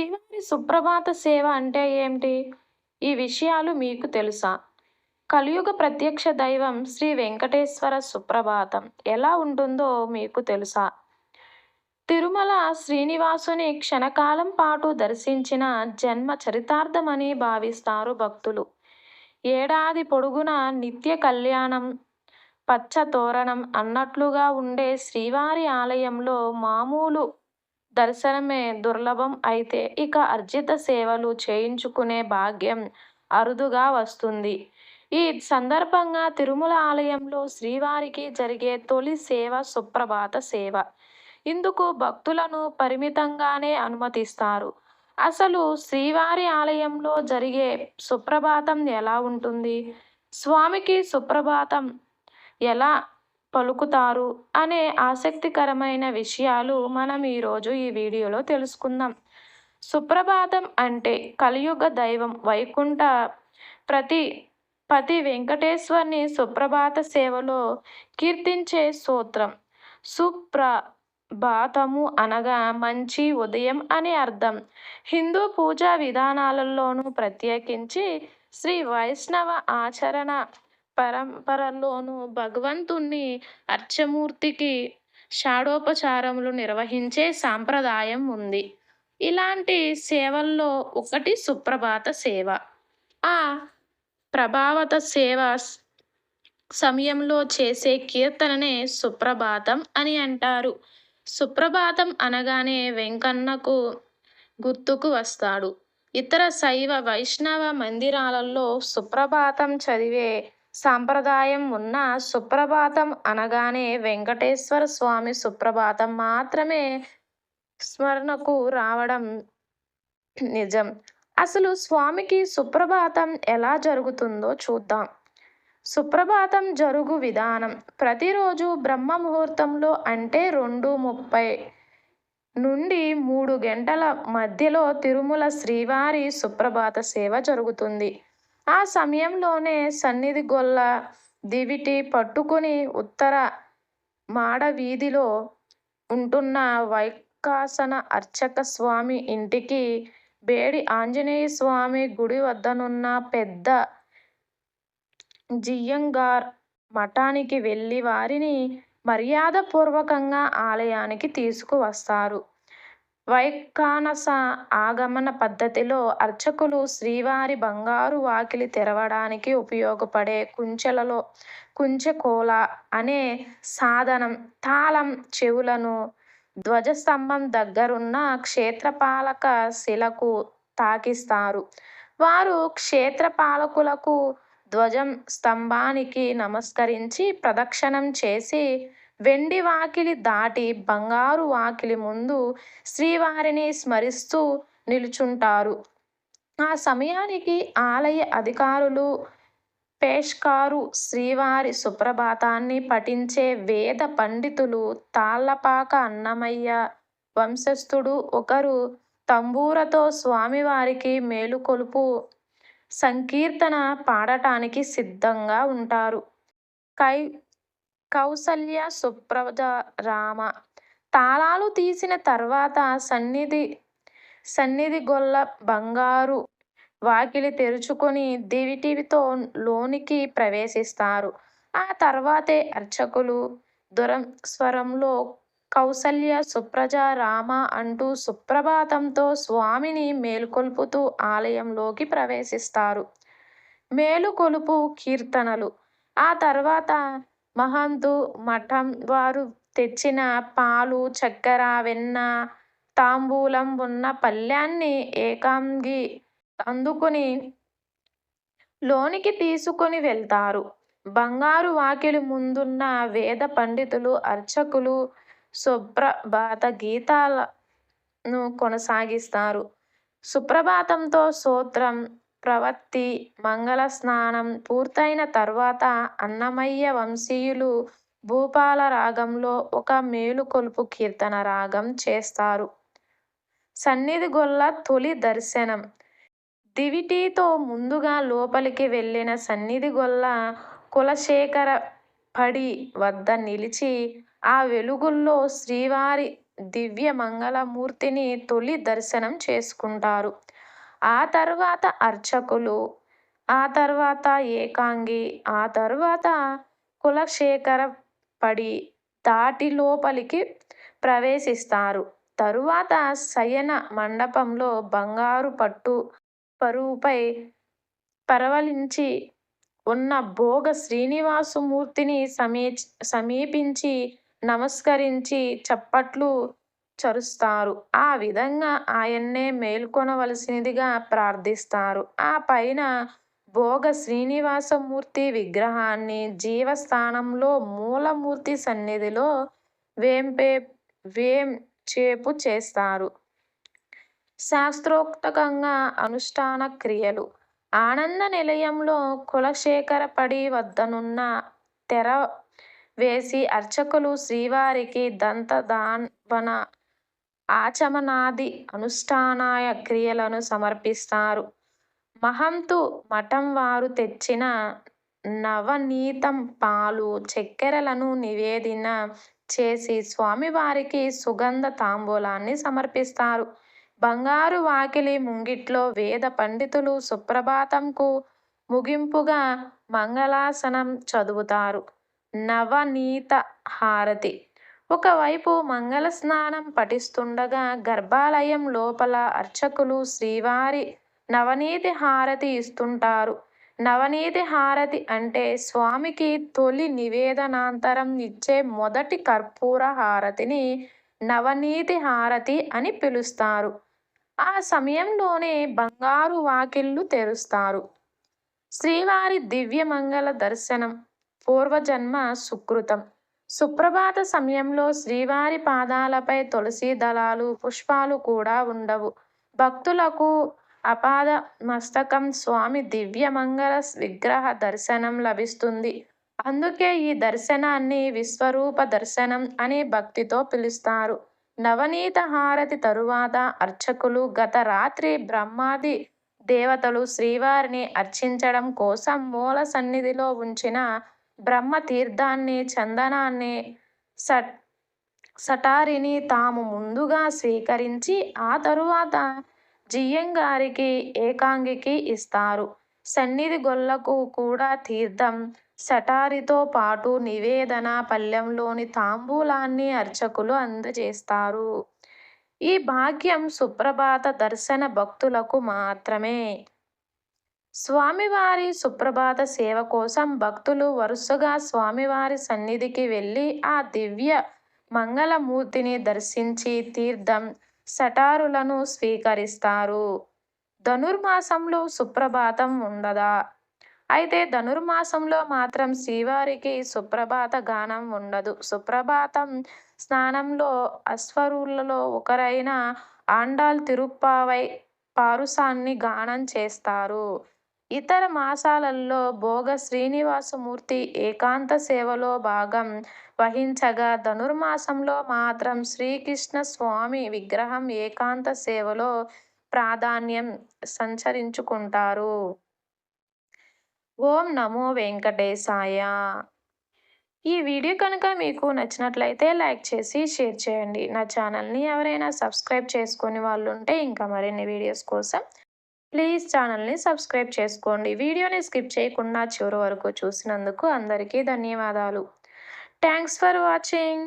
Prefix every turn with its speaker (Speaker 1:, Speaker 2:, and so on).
Speaker 1: శ్రీవారి సుప్రభాత సేవ అంటే ఏమిటి? ఈ విషయాలు మీకు తెలుసా? కలియుగ ప్రత్యక్ష దైవం శ్రీ వెంకటేశ్వర సుప్రభాతం ఎలా ఉంటుందో మీకు తెలుసా? తిరుమల శ్రీనివాసుని క్షణకాలం పాటు దర్శించిన జన్మ చరితార్థమని భావిస్తారు భక్తులు. ఏడాది పొడుగునా నిత్య కళ్యాణం పచ్చ తోరణం అన్నట్లుగా ఉండే శ్రీవారి ఆలయంలో మామూలు దర్శనమే దుర్లభం అయితే ఇక అర్జిత సేవలు చేయించుకునే భాగ్యం అరుదుగా వస్తుంది. ఈ సందర్భంగా తిరుమల ఆలయంలో శ్రీవారికి జరిగే తొలి సేవ సుప్రభాత సేవ. ఇందుకు భక్తులను పరిమితంగానే అనుమతిస్తారు. అసలు శ్రీవారి ఆలయంలో జరిగే సుప్రభాతం ఎలా ఉంటుంది? స్వామికి సుప్రభాతం ఎలా పలుకుతారు అనే ఆసక్తికరమైన విషయాలు మనం ఈరోజు ఈ వీడియోలో తెలుసుకుందాం. సుప్రభాతం అంటే కలియుగ దైవం వైకుంఠ ప్రతి పతి వెంకటేశ్వర్ని సుప్రభాత సేవలో కీర్తించే సూత్రం సుప్రభాతము అనగా మంచి ఉదయం అని అర్థం. హిందూ పూజా విధానాలలోనూ ప్రత్యేకించి శ్రీ వైష్ణవ ఆచరణ పరంపరలోనూ భగవంతుణ్ణి అర్చమూర్తికి షాడోపచారములు నిర్వహించే సాంప్రదాయం ఉంది. ఇలాంటి సేవల్లో ఒకటి సుప్రభాత సేవ. ఆ ప్రభావత సేవ సమయంలో చేసే కీర్తననే సుప్రభాతం అని అంటారు. సుప్రభాతం అనగానే వెంకన్నకు గుర్తుకు వస్తాడు. ఇతర శైవ వైష్ణవ మందిరాలలో సుప్రభాతం చదివే సాంప్రదాయం ఉన్న సుప్రభాతం అనగానే వెంకటేశ్వర స్వామి సుప్రభాతం మాత్రమే స్మరణకు రావడం నిజం. అసలు స్వామికి సుప్రభాతం ఎలా జరుగుతుందో చూద్దాం. సుప్రభాతం జరుగు విధానం. ప్రతిరోజు బ్రహ్మ ముహూర్తంలో అంటే రెండు ముప్పై నుండి మూడు గంటల మధ్యలో తిరుమల శ్రీవారి సుప్రభాత సేవ జరుగుతుంది. ఆ సమయంలోనే సన్నిధి గొల్ల దివిటి పట్టుకుని ఉత్తర మాడ వీధిలో ఉంటున్న వైకాసన అర్చక స్వామి ఇంటికి బేడి ఆంజనేయ స్వామి గుడి వద్దనున్న పెద్ద జియ్యంగార్ మఠానికి వెళ్ళి వారిని మర్యాదపూర్వకంగా ఆలయానికి తీసుకువస్తారు. వైఖానస ఆగమన పద్ధతిలో అర్చకులు శ్రీవారి బంగారు వాకిలి తెరవడానికి ఉపయోగపడే కుంచెలలో కుంచెకోల అనే సాధనం తాళం చెవులను ధ్వజస్తంభం దగ్గరున్న క్షేత్రపాలక శిలకు తాకిస్తారు. వారు క్షేత్రపాలకులకు ధ్వజం స్తంభానికి నమస్కరించి ప్రదక్షిణం చేసి వెండి వాకిలి దాటి బంగారు వాకిలి ముందు శ్రీవారిని స్మరిస్తూ నిలుచుంటారు. ఆ సమయానికి ఆలయ అధికారులు పేష్కారు శ్రీవారి సుప్రభాతాన్ని పఠించే వేద పండితులు తాళ్ళపాక అన్నమయ్య వంశస్థుడు ఒకరు తంబూరతో స్వామివారికి మేలుకొలుపు సంకీర్తన పాడటానికి సిద్ధంగా ఉంటారు. కై కౌసల్య సుప్రజ రామ తాళాలు తీసిన తర్వాత సన్నిధి సన్నిధి గొల్ల బంగారు వాకిలి తెరుచుకొని దివిటివితో లోనికి ప్రవేశిస్తారు. ఆ తర్వాతే అర్చకులు దురం స్వరంలో కౌసల్య సుప్రజ రామ అంటూ సుప్రభాతంతో స్వామిని మేలుకొల్పుతూ ఆలయంలోకి ప్రవేశిస్తారు. మేలుకొలుపు కీర్తనలు. ఆ తర్వాత మహంతు మఠం వారు తెచ్చిన పాలు చక్కెర వెన్న తాంబూలం ఉన్న పళ్ళ్యాన్ని ఏకాంగి అందుకుని లోనికి తీసుకొని వెళ్తారు. బంగారు వాకిలి ముందున్న వేద పండితులు అర్చకులు సుప్రభాత గీతాలను కొనసాగిస్తారు. సుప్రభాతంతో సూత్రం ప్రవత్తి మంగళ స్నానం పూర్తయిన తర్వాత అన్నమయ్య వంశీయులు భూపాల రాగంలో ఒక మేలుకొలుపు కీర్తన రాగం చేస్తారు. సన్నిధి గొల్ల తొలి దర్శనం. దివిటీతో ముందుగా లోపలికి వెళ్ళిన సన్నిధి గొల్ల కులశేఖర పడి వద్ద నిలిచి ఆ వెలుగుల్లో శ్రీవారి దివ్య మంగళమూర్తిని తొలి దర్శనం చేసుకుంటారు. ఆ తర్వాత అర్చకులు ఆ తర్వాత ఏకాంగి ఆ తర్వాత కులశేఖర పడి దాటి లోపలికి ప్రవేశిస్తారు. తరువాత శయన మండపంలో బంగారు పట్టు పరువుపై పరవలించి ఉన్న భోగ శ్రీనివాసమూర్తిని సమీ సమీపించి నమస్కరించి చప్పట్లు చరుస్తారు. ఆ విధంగా ఆయన్నే మేల్కొనవలసినదిగా ప్రార్థిస్తారు. ఆ పైన భోగ శ్రీనివాసమూర్తి విగ్రహాన్ని జీవస్థానంలో మూలమూర్తి సన్నిధిలో వేంపే వేం చేపు చేస్తారు. శాస్త్రోక్తకంగా అనుష్ఠాన క్రియలు. ఆనంద నిలయంలో కులశేఖర పడి వద్దనున్న తెర వేసి అర్చకులు శ్రీవారికి దంతదాన్వన ఆచమనాది అనుష్ఠానాయ క్రియలను సమర్పిస్తారు. మహంతు మఠం వారు తెచ్చిన నవనీతం పాలు చక్కెరలను నివేదిన చేసి స్వామివారికి సుగంధ తాంబూలాన్ని సమర్పిస్తారు. బంగారు వాకిలి ముంగిట్లో వేద పండితులు సుప్రభాతంకు ముగింపుగా మంగళాసనం చదువుతారు. నవనీత హారతి ఒకవైపు మంగళ స్నానం పఠిస్తుండగా గర్భాలయం లోపల అర్చకులు శ్రీవారి నవనీతి హారతి ఇస్తుంటారు. నవనీతి హారతి అంటే స్వామికి తొలి నివేదనాంతరం ఇచ్చే మొదటి కర్పూర హారతిని నవనీతి హారతి అని పిలుస్తారు. ఆ సమయంలోనే బంగారు వాకిళ్ళు తెరుస్తారు. శ్రీవారి దివ్యమంగళ దర్శనం పూర్వజన్మ సుకృతం. సుప్రభాత సమయంలో శ్రీవారి పాదాలపై తులసి దళాలు పుష్పాలు కూడా ఉండవు. భక్తులకు అపాద మస్తకం స్వామి దివ్యమంగళ విగ్రహ దర్శనం లభిస్తుంది. అందుకే ఈ దర్శనాన్ని విశ్వరూప దర్శనం అని భక్తితో పిలుస్తారు. నవనీత హారతి తరువాత అర్చకులు గత రాత్రి బ్రహ్మాది దేవతలు శ్రీవారిని అర్చించడం కోసం మూల సన్నిధిలో ఉంచిన బ్రహ్మ తీర్థాన్ని చందనాన్ని సట్ సటారిని తాము ముందుగా స్వీకరించి ఆ తరువాత జియ్యంగారికి ఏకాంగికి ఇస్తారు. సన్నిధి గొల్లకు కూడా తీర్థం సటారితో పాటు నివేదన పల్లెంలోని తాంబూలాన్ని అర్చకులు అందజేస్తారు. ఈ భాగ్యం సుప్రభాత దర్శన భక్తులకు మాత్రమే. స్వామివారి సుప్రభాత సేవ కోసం భక్తులు వరుసగా స్వామివారి సన్నిధికి వెళ్ళి ఆ దివ్య మంగళమూర్తిని దర్శించి తీర్థం సటారులను స్వీకరిస్తారు. ధనుర్మాసంలో సుప్రభాతం ఉండదా? అయితే ధనుర్మాసంలో మాత్రం శ్రీవారికి సుప్రభాత గానం ఉండదు. సుప్రభాతం స్నానంలో అశ్వరులలో ఒకరైన ఆండాల్ తిరుప్పావై పారుసాన్ని గానం చేస్తారు. ఇతర మాసాలలో భోగ శ్రీనివాసమూర్తి ఏకాంత సేవలో భాగం వహించగా ధనుర్మాసంలో మాత్రం శ్రీకృష్ణ స్వామి విగ్రహం ఏకాంత సేవలో ప్రాధాన్యం సంచరించుకుంటారు. ఓం నమో వెంకటేశాయ. ఈ వీడియో కనుక మీకు నచ్చినట్లయితే లైక్ చేసి షేర్ చేయండి. నా ఛానల్ని ఎవరైనా సబ్స్క్రైబ్ చేసుకొని వాళ్ళు ఉంటే ఇంకా మరిన్ని వీడియోస్ కోసం ప్లీజ్ ఛానల్ని సబ్స్క్రైబ్ చేసుకోండి. వీడియోని స్కిప్ చేయకుండా చివరి వరకు చూసినందుకు అందరికీ ధన్యవాదాలు. Thanks for watching.